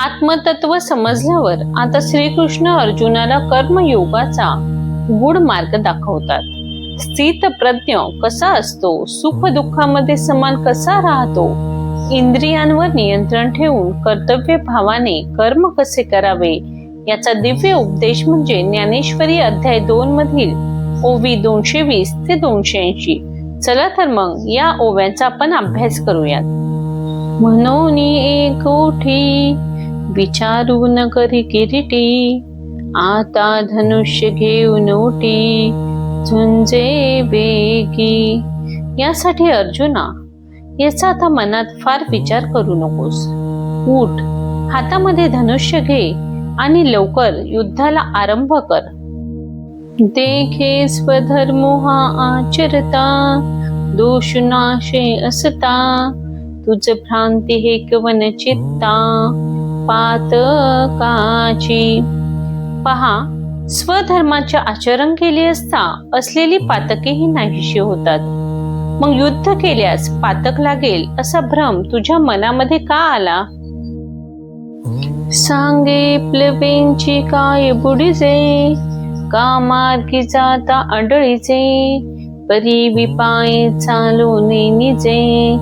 आत्मतत्व समजल्यावर आता श्रीकृष्ण अर्जुनाला कर्मयोगाचा गुढ मार्ग दाखवतात. स्थित प्रज्ञ कसा असतो सुख दुःखामध्ये समान कसा राहतो इंद्रियांवर नियंत्रण ठेवून कर्तव्य भावाने कर्म कसे करावे याचा दिव्य उपदेश म्हणजे ज्ञानेश्वरी अध्याय दोन मधील ओवी दोनशे वीस ते दोनशे ऐंशी. चला तर मग या ओव्यांचा आपण अभ्यास करूयात. म्हणून एक ओठी विचारून करी किरीटी आता धनुष्य घेऊन ओटी झुंजे बेगी यासाठी अर्जुना याचा आता मनात फार विचार करू नकोस. उठ हातामध्ये धनुष्य घे आणि लवकर युद्धाला आरंभ कर. देखे स्वधर्म हा आचरता दोष नाशे असता. तुझ भ्रांती हे कवन चित्ता. पातकाची. पहा स्वधर्माचे आचरण केले असता असलेली पातकेही नाहीशी होतात. मग युद्ध केल्यास पातक लागेल असा भ्रम तुझ्या मनामध्ये का आला? सांगे प्लवेंची काय बुडीचे का मार्गी जाता आडळीचे परी विपाय चालून निजे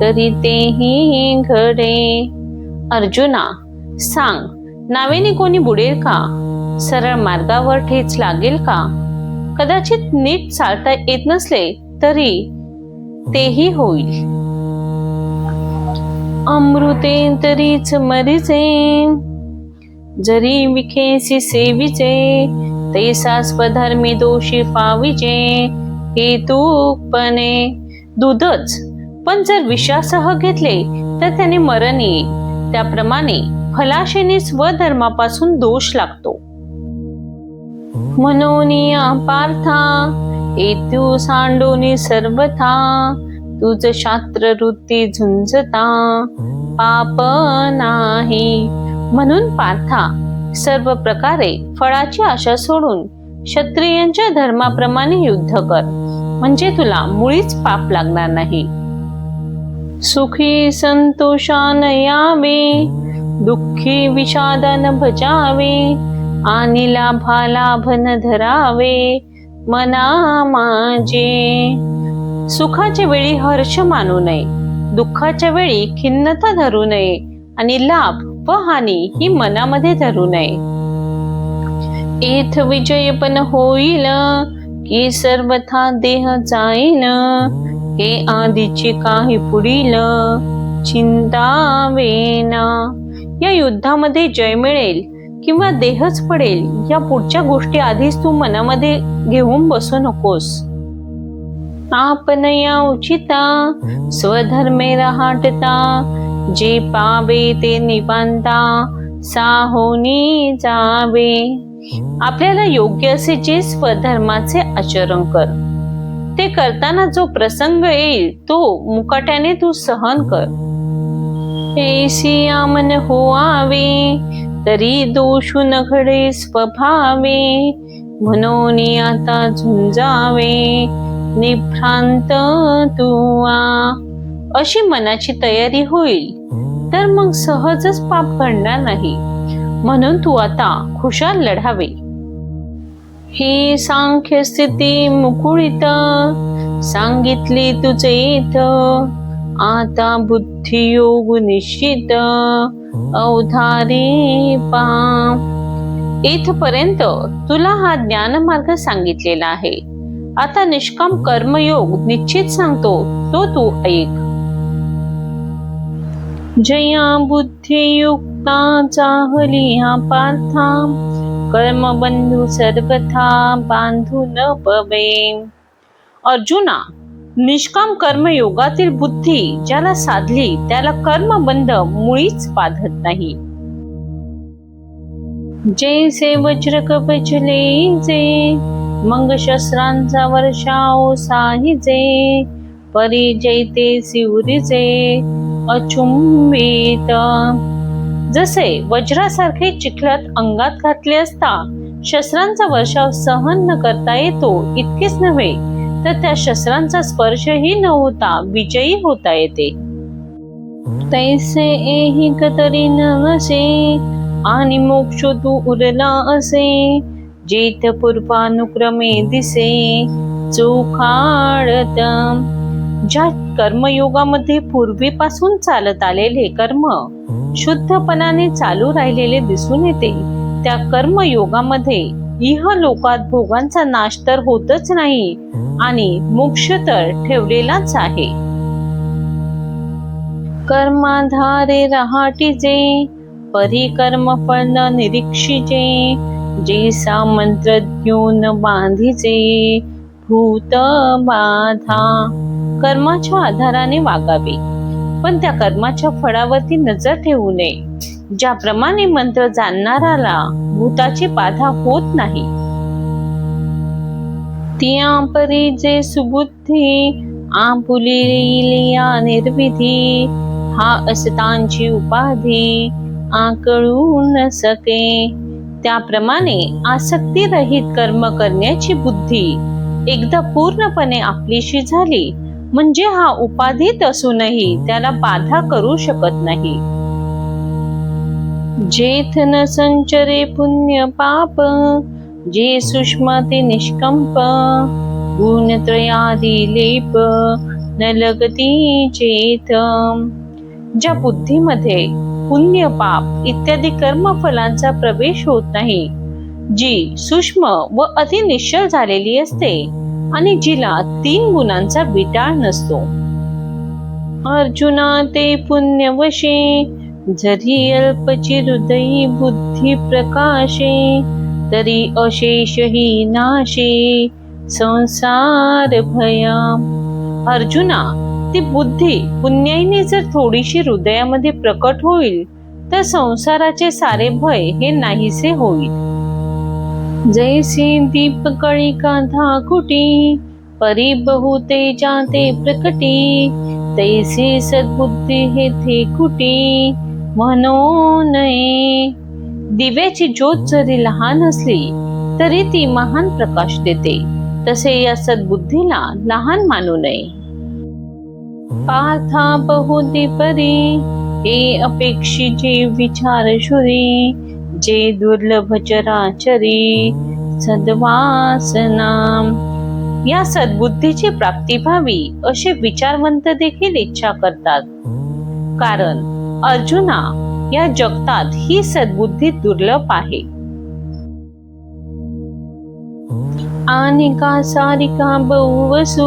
तरी तेही घडे. अर्जुना सांग नावेने कोणी बुडेल का? सरळ मार्गावर ठेच लागेल का? कदाचित नीट चालता येत नसले तरी तेही होईल. अमृते तरीच मरीचे जरी विखेसी सेविचे तैसा स्वधर्मी दोषी पाविजे तूपणे दूधच. पण जर विषासह घेतले तर त्याने मरण. येईल त्याप्रमाणे फलाशेने स्वधर्मापासून दोष लागतो. म्हणून पार्था हेतू सांडोनी सर्वथा तुझ शास्त्र वृत्ती झुंजता पाप नाही. म्हणून पार्था सर्व प्रकारे फळाची आशा सोडून क्षत्रियांच्या धर्माप्रमाणे युद्ध कर. म्हणजे तुला मुळीच पाप लागणार नाही. सुखी संतोषान यावे. दुःखी विषादन भजावे आणि लाभा लाभन धरावे मना माझे. सुखाच्या वेळी हर्ष मानू नये दुःखाच्या वेळी खिन्नता धरू नये आणि लाभ व हानी ही मनामध्ये धरू नये. एथ विजय पण होईल की सर्वथा देह जाईन हे आधीचे काही पुढील चिंता वेना या युद्धामध्ये जय मिळेल किंवा देहच पडेल या पुढच्या गोष्टी आधीच तू मनामध्ये घेऊन बसू नकोस. आपण या उचिता स्वधर्मे रहाटता जे पावे ते निवांता साहोनी जावे. आपल्याला योग्य असे जे स्वधर्माचे आचरण कर. ते करताना जो प्रसंग येईल तो मुकाट्याने तू सहन कर. ऐसी आमन होआवे तरी दोषू न घडे स्वभावे. म्हणून आता झुंजावे निभ्रांत तुआ. अशी मनाची तयारी होईल तर मग सहजच पाप घडणार नाही. म्हणून तू आता खुशाल लढावे. ही सांख्य स्थिती मुकुळीत सांगितली तुझे इथं आता बुद्धियोग निश्चित अवधारी पा इथपर्यंत तुला हा ज्ञान मार्ग सांगितलेला आहे. आता निष्काम कर्मयोग निश्चित सांगतो तो तू ऐक. जया बुद्धियुक्ता चाहली हा पार्था कर्मबंधू सर्वथा बांधू न पवे. अर्जुना निष्काम कर्मयोगातील बुद्धी ज्याला साधली त्याला कर्मबंध मुळीच बाधत नाही. जैसे वज्र कपचले जे मंग शस्त्रांचा वर्षाव साहिजे परी जैते शिवरीचे अचुंबित जसे वज्रासारखे चिखलात अंगात घातले असता शस्त्रांचा वर्षाव सहन न करता येतो इतकेच नव्हे तर त्या शस्त्रांचा स्पर्शही न होता विजयी होता येते. तैसे एही कतरी नसे आणि मोक्ष तू उरला असे. जेत पूर्वानुक्रमे दिसे चोखाडत ज्या कर्मयोगामध्ये पूर्वीपासून चालत आलेले कर्म शुद्धपणाने चालू राहिलेले दिसून येते. त्या कर्मयोगामध्ये इहलोकात भोगांचा नाश तर होतच नाही आणि मोक्ष तर ठेवलेलाच आहे. कर्माधारे रहाटीचे परिकर्म फळ निरीक्षिजे जे सामंत्र घेऊन बांधीचे भूत बाधा कर्माच्या आधाराने वागावे. पण त्या कर्माच्या फळावरती नजर ठेवू नये. ज्याप्रमाणे मंत्र जाणणाराला भूताची बाधा होत नाही. त्या परी जे सुबुद्धी आपुलिया निर्विधी हा असतांची उपाधी आकळू न सके. त्याप्रमाणे आसक्ती रहित कर्म करण्याची बुद्धी एकदा पूर्णपणे आपलीशी झाली म्हणजे हा उपाधीत असूनही त्याला बाधा करू शकत नाही. जेथ न संचरे पुण्य पाप जे सूक्ष्म ते निष्कंप गुणत्रयादी लेप न लगती चेत। ज्या बुद्धीमध्ये पुण्य पाप इत्यादी कर्मफलांचा प्रवेश होत नाही जी सूक्ष्म व अतिनिश्चल झालेली असते आणि जिला तीन गुणांचा विटाळ नसतो। अर्जुना ते पुण्यवशी जरी अल्पची हृदयी बुद्धी प्रकाशे तरी अशेषही नाशे संसार भया अर्जुना ती बुद्धी पुण्याईने जर थोडीशी हृदयामध्ये प्रकट होईल तर संसाराचे सारे भय हे नाहीसे होईल. जैसे दीप कळिका धाकुटी परी बहुते जाते प्रकटी तैसे सद्बुद्धी हे थे कुटी म्हणून नये. दिव्याची ज्योत जरी लहान असली तरी ती महान प्रकाश देते. तसे या सद्बुद्धीला लहान मानू नये. पार्था बहुती परी हे अपेक्षिचे विचार शुरी जे दुर्लभ चराचरी सद्वासना. या सद्बुद्धीची प्राप्ती व्हावी असे विचारवंत देखील इच्छा करतात. कारण अर्जुना या जगतात ही सद्बुद्धी दुर्लभ आहे. आणि का सारिका बहुवसू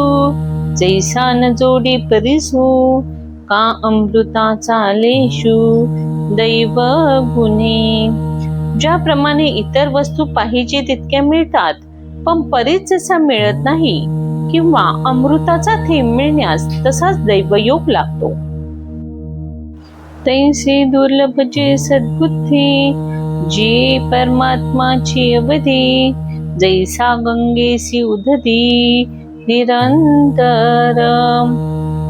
जैसा न जोडी परिसू का अमृताचा चालेशू दैव गुणे. ज्याप्रमाणे इतर वस्तू पाहिजे तितक्या मिळतात पण परीच जसा मिळत नाही किंवा अमृताचा थेंब मिळण्यास तसाच दैवयोग लागतो. तैसे दुर्लभ जे सद्बुद्धी जी परमात्माची अवधी जैसा गंगेसी उदधी निरंतर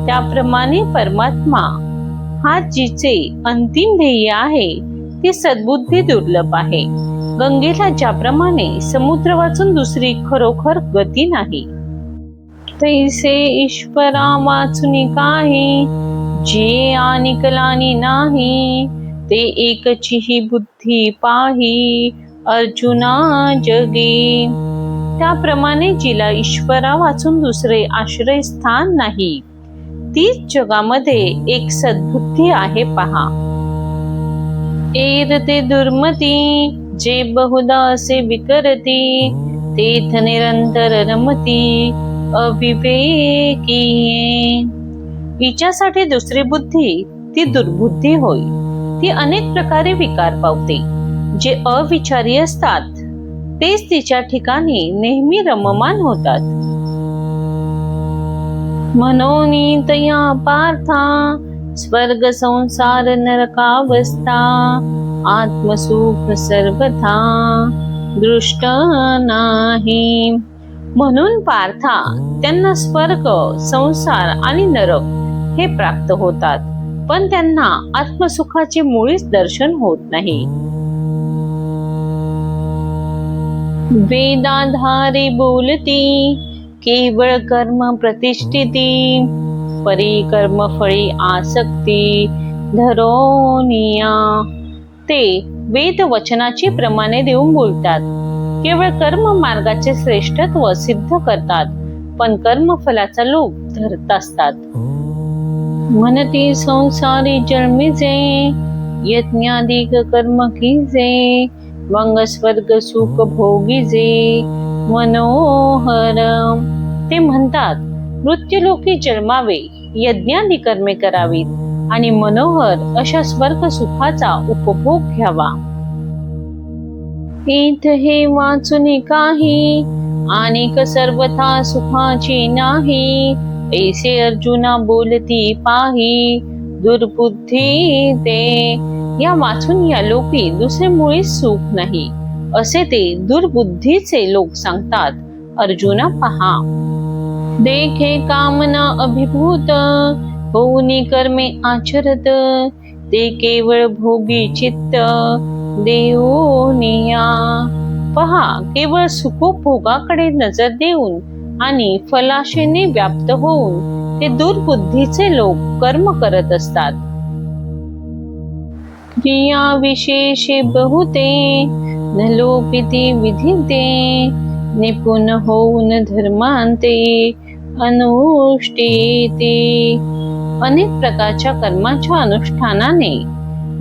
त्याप्रमाणे परमात्मा हा जिचे अंतिम ध्येय आहे ती सद्बुद्धी दुर्लभ आहे. गंगेला ज्याप्रमाणे समुद्र वाचून दुसरी खरोखर गती नाही. तैसे ईश्वरा वाचून काही जे आणि कलानी नाही ते एकची ही बुद्धी पाही अर्जुना जगे. त्याप्रमाणे जिला ईश्वरा वाचून दुसरे आश्रय स्थान नाही. तीच जगामध्ये एक सद्बुद्धी आहे पहा. एर ते दुर्मती जे बहुदा असे विकरती तेथ निरंतर रमती अविवेकी हिच्यासाठी दुसरी बुद्धी ती दुर्बुद्धी होय. ती अनेक प्रकारे विकार पावते जे अविचारी असतात. तेच तिच्या ठिकाणी नेहमी रममान होतात. मनोनी तया पार्था स्वर्ग संसार नरकावस्था आत्मसुख सर्वथा दृष्ट नाही. म्हणून पार्था त्यांना स्वर्ग संसार आणि नरक हे प्राप्त होतात. पण त्यांना आत्मसुखाचे मुळीच दर्शन होत नाही. वेदाधारे बोलती केवळ कर्म प्रतिष्ठिती परिकर्म फळी आसक्ती धरोनिया ते वेद वचनाची प्रमाणे देऊन बोलतात. केवळ कर्म मार्गाचे श्रेष्ठत्व सिद्ध करतात पण कर्मफलाचा लोभ धरत असतात. म्हणती संसारी जन्मीचे यज्ञाधिक कर्म कीजे मंग स्वर्ग सुख भोगीजे मनोहर ते म्हणतात मृत्यूलोकी जन्मावे यज्ञादी कर्मे करावीत आणि मनोहर अशा स्वर्ग सुखाचा उपभोग घ्यावा. इथ हे वाचून काही आणि सर्वथा सुखाची नाही ऐसे अर्जुना बोलती पाही दुर्बुद्धी ते या वाचून या लोकी दुसरे मुळीच सुख नाही. असे ते दुर्बुद्धीचे लोक सांगतात. अर्जुना पहा. देखे कामना अभिभूत होऊनी कर्मे आचरत ते केवळ भोगी चित्त देऊनिया. पहा केवळ सुखोपभोगाकडे नजर देऊन आणि फलाशेने व्याप्त होऊन ते दुर्बुद्धीचे लोक कर्म करत असतात. क्रिया विशेषे बहुते नलोपिती विधिते निपुण होऊन धर्मांते अनुष्ठेते. अनेक प्रकारच्या कर्माच्या अनुष्ठानाने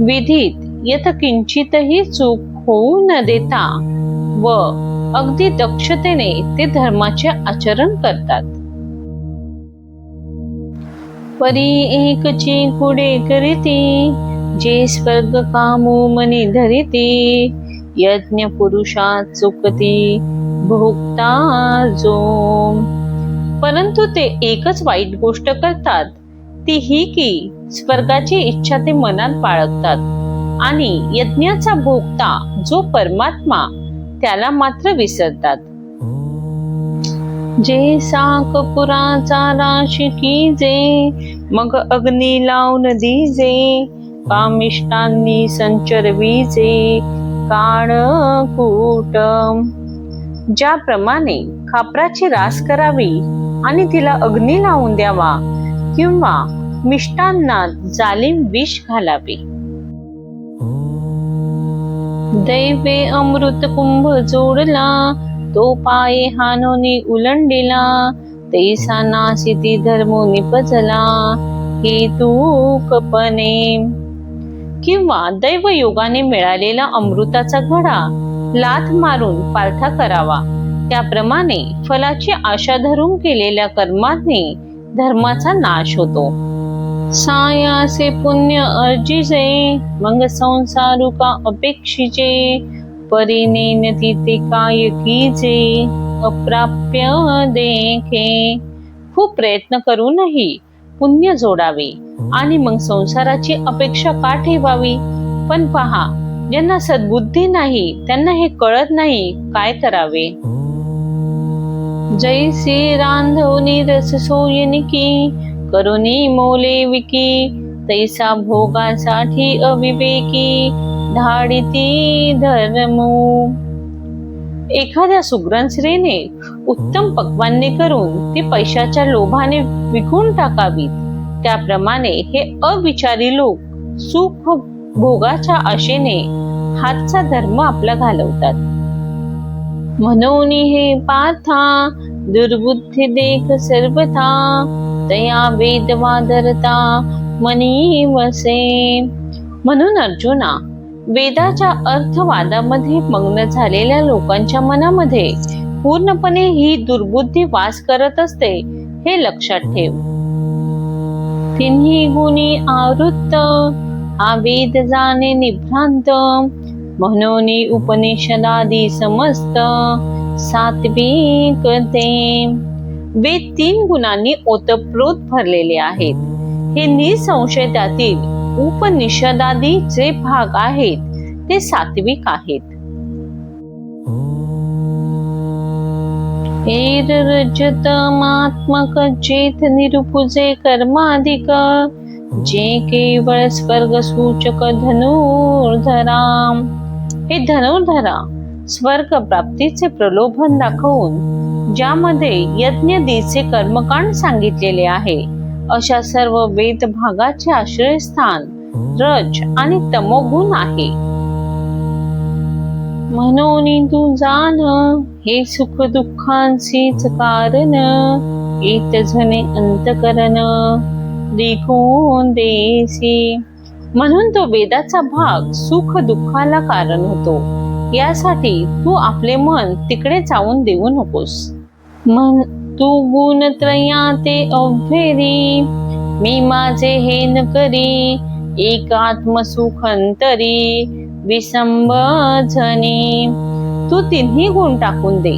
विधीत यथ किंचितही चूक होऊ न देता व अगदी दक्षतेने ते धर्माचे आचरण करतात. परी एकची कुडे करीती जे स्वर्ग कामू मनी धरिती यज्ञ पुरुषा चुकती भोगता जो परंतु ते एकच वाईट गोष्ट करतात ती ही की स्वर्गाची इच्छा ते मनात बाळगतात. आणि यज्ञाचा भोगता जो परमात्मा त्याला मात्र विसरतात. जे साक पुराचा राशी कीजे मग अग्नी लावून दीजे. कामिष्टांनी संचरवीजे काळ कूट ज्याप्रमाणे खापराची रास करावी आणि तिला अग्नी लावून द्यावा किंवा मिष्टांना जालिम विष घालावे. दैवे अमृत कुंभ जोडला तो पाये हानोनी उलंडिला तैसा नासिती धर्मो निपजला हे तू कपने. किंवा दैव योगाने मिळालेला अमृताचा घडा लाथ मारून पालथा करावा. त्याप्रमाणे फलाची आशा धरून केलेल्या कर्माने धर्माचा नाश होतो. सायासे पुण्य अर्जिजे मग संसारुका अपेक्षिचे परिने तिथे काय कीजे अप्राप्य देखे। खूप प्रयत्न करूनही पुण्य जोडावे आणि मग संसाराची अपेक्षा का ठेवावी? पण पहा ज्यांना सद्बुद्धी नाही त्यांना हे कळत नाही काय करावे? जैसे रांधवनी रस सोयनिकी करुणी मोले विकी तैसा भोगासाठी अविवेकी धाडिती धर्मू. एखाद्या सुग्रण स्त्रीने उत्तम पक्वान्ने करून ती पैशाच्या लोभाने विकून टाकावीत. त्याप्रमाणे हे अविचारी लोक सुख भोगाच्या आशेने हातचा धर्म आपला घालवतात. म्हणून हे पाथा दुर्बुद्धी देख सर्वथा तया वेदवादरता मनी वसे. म्हणून अर्जुना वेदाच्या अर्थवादामध्ये मग्न झालेल्या लोकांच्या मनामध्ये पूर्णपणे ही दुर्बुद्धी वास करत असते हे लक्षात ठेव. तिन्ही गुणी आवृत्त हा वेद जाणे निभ्रांत. म्हणून उपनिषदादी समस्त सात्विक ते. वेद तीन गुणांनी ओतप्रोत भरलेले आहेत. हे निसंशय त्यातील उपनिषदादी जे भाग आहेत ते सात्विक आहेत. रजतमात्मक चेत निरुपुजे कर्माधिक जे केवळ स्वर्ग सूचक धनुर्धराम. हे धनुर्धरा स्वर्ग प्राप्तीचे प्रलोभन दाखवून ज्यामध्ये यज्ञ दीचे कर्मकांड सांगितलेले आहे अशा सर्व वेद भागाचे आश्रयस्थान रज आणि तमोगुण आहे. म्हणून तू जाण हे सुख दुःखांचीच कारण येत झने अंतकरण देखून देसी. म्हणून तो वेदाचा भाग सुख दुःखाला कारण होतो. यासाठी तू आपले मन तिकडे चावून देऊ नकोस. मन तू गुण त्रया ते अभेरी मी माझे हे न करी एकात्मसुख अंतरी विसंबजनी तू तिन्ही गुण टाकून दे.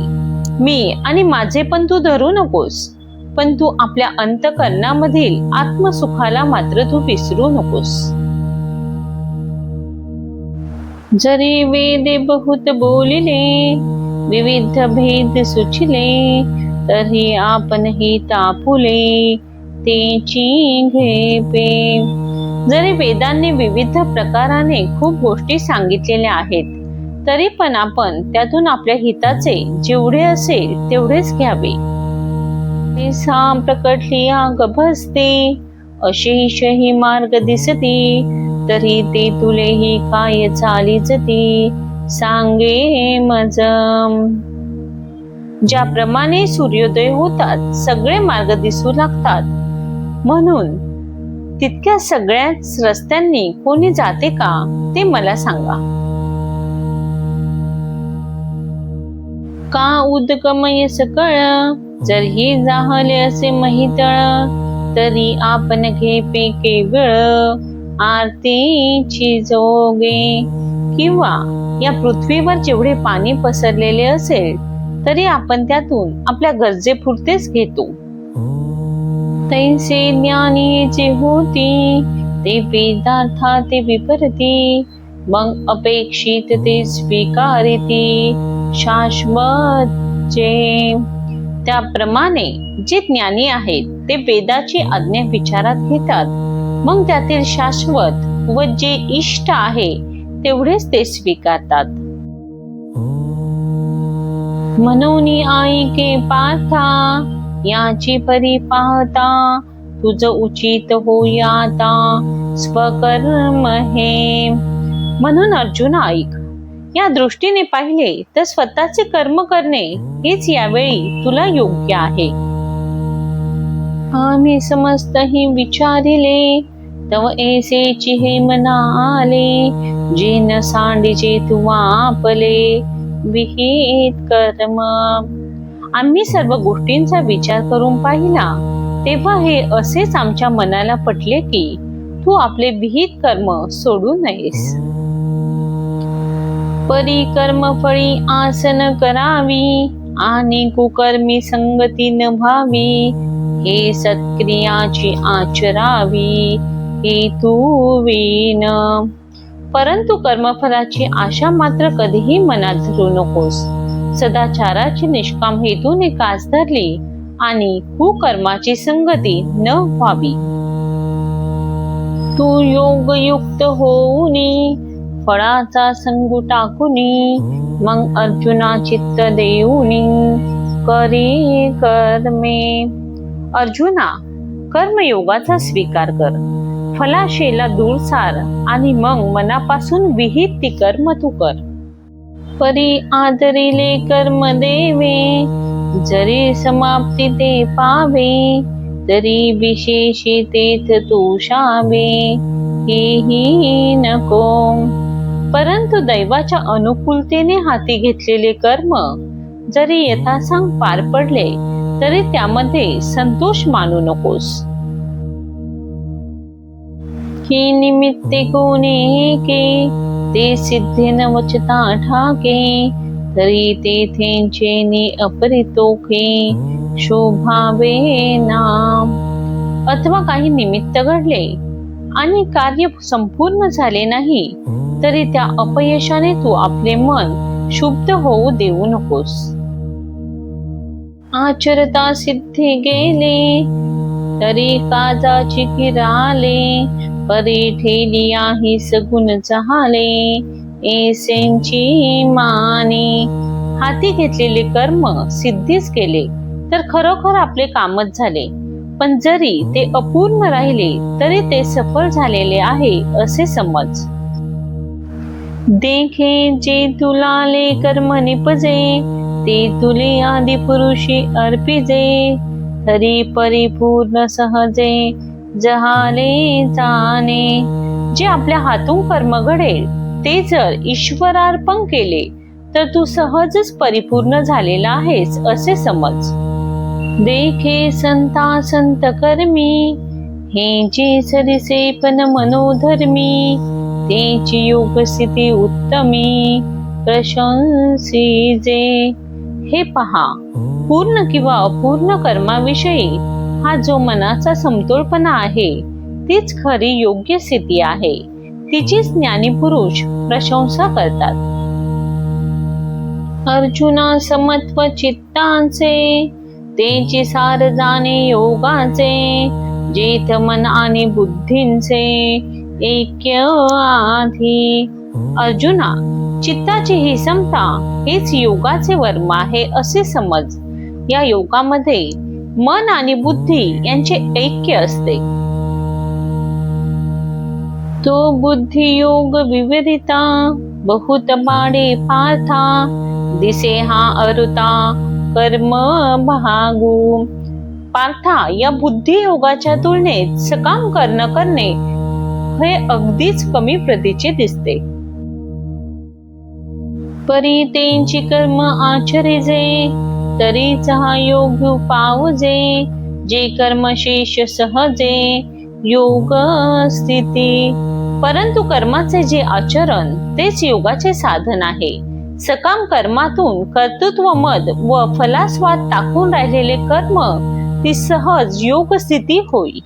मी आणि माझे पण तू धरू नकोस. पण तू आपल्या अंतकरणामधील आत्मसुखाला मात्र तू विसरू नकोस. जरी वेदे बहुत बोलिले विविध भेद सुचिले तरी आपण ही तापुले तेची घेपे जरी वेदांनी विविध प्रकाराने खूप गोष्टी सांगितलेल्या आहेत तरी पण आपण त्यातून आपल्या हिताचे जेवढे असेल तेवढेच घ्यावे. ते सा प्रकटली गभसते अशेषही मार्ग दिसती तरी ते तुलेही काय चालीच ती? सांगे मज ज्याप्रमाणे सूर्योदय होतात सगळे मार्ग दिसू लागतात. म्हणून तितक्या सगळ्याच रस्त्यांनी कोणी जाते का ते मला सांगा. का उदकमय सकळ? जर ही जाहले असे महितळ तरी आपण घेपे केवळ. आरतीची जोगे. किंवा या पृथ्वीवर जेवढे पाणी पसरलेले असेल तरी आपण त्यातून आपल्या गरजेपुरतेच घेतो. तैसे ज्ञानी जे होती ते वेदार्था ते विपरती मग अपेक्षित ते स्वीकारिती. शाश्वत जे. त्याप्रमाणे जे ज्ञानी आहेत ते वेदाची आज्ञा विचारात घेतात. मग त्यातील शाश्वत व जे इष्ट आहे तेवढेच ते स्वीकारतात. म्हणून ऐके पाथा याची परी पाहता तुझ उचित होयाता स्वकर्म हे. म्हणून अर्जुन ऐक या दृष्टीने पाहिले तर स्वतःचे कर्म करणे हेच यावेळी तुला योग्य आहे. आम्ही समस्त ही विचारिले तव ऐसेची हे मनाले न सांडीचे तू आपले विहित कर्म. आम्ही सर्व गोष्टींचा विचार करून पाहिला तेव्हा हे असेच आमच्या मनाला पटले की तू आपले विहित कर्म सोडू नयेस. परी कर्म फळी आसन करावी आणि कुकर्मी संगती न व्हावी हे सत्क्रियाची आचरावी. हे तू परंतु कर्मफलाची आशा मात्र कधीही मनात धरू नकोस. सदाचाराची निष्काम हेतूने कास धरली आणि कुकर्माची संगती न व्हावी. तू योगयुक्त होऊनी फळाचा संगू टाकुनी मग अर्जुना चित्त देऊनी करी कर्मे. अर्जुना कर्मयोगाचा स्वीकार कर. फलाशेला दूर सार आणि मग मनापासून विहित ती कर्म तू कर परी आदरिले कर्म देवे जरी समाप्ती ते पावे तरी विशेषी तेथ तुषावे हेही नको. परंतु दैवाच्या अनुकूलतेने हाती घेतलेले कर्म जरी यथासांग पार पडले तरी त्यामध्ये संतोष मानू नकोस. की निमित्ते कोणी के ते सिद्धे न वचता ठाके तरी तेथेंचे नि अपरितोके शोभावे नाम. अथवा काही निमित्त घडले आणि कार्य संपूर्ण झाले नाही तरी त्या अपयशाने तू आपले मन शुद्ध होऊ देऊ नकोस. आचरता सिद्धी गेले तरी काजाची किराले परी ठेलिया ही सगुण जहाले एसेंची माने. हाती घेतलेले कर्म सिद्धीच केले तर खरोखर आपले कामच झाले. पण जरी ते अपूर्ण राहिले तरी ते सफल झालेले आहे असे समज. देखे जे तुलाले कर्म निपजे ते तुले आदि पुरुषी अर्पिजे. तरी परिपूर्ण सहजे जहाले जाणे जे आपल्या हातून कर्म घडेल ते जर ईश्वरार्पण केले तर तू सहजच परिपूर्ण झालेला आहेस असे समज. देखे संता संत कर्मी हे जे सरिसे पण मनोधर्मी तेची योग स्थिती उत्तमी प्रशंसीजे हे पहा पूर्ण किंवा अपूर्ण कर्माविषयी हा जो मनाचा समतोलपणा आहे तीच खरी योग्य स्थिती आहे. तिचीच ज्ञानी पुरुष प्रशंसा करतात. अर्जुना समत्व चित्तांचे तेची सार जाणे योगाचे जेथ मन आणि बुद्धींचे ऐक्य आधी. अर्जुना चित्ताची ही समता हेच योगाचे वर्म आहे असे समज. या योगामध्ये मन आणि बुद्धी यांचे ऐक्य असते. तो बुद्धी योग बहुत बाडे पार्था दिसे हा अरुता कर्म भागू. पार्था या बुद्धी योगाच्या तुलनेत सकाम करणं करणे हे अगदीच कमी प्रतीचे दिसते. परी त्यांची कर्म आचरिजे तरीच हा योग पावजे जे कर्म शेष सहजे योग स्थिती. परंतु कर्माचे जे आचरण तेच योगाचे साधन आहे. सकाम कर्मातून कर्तृत्व मद व फलास्वाद टाकून राहिलेले कर्म ती सहज योग स्थिती होईल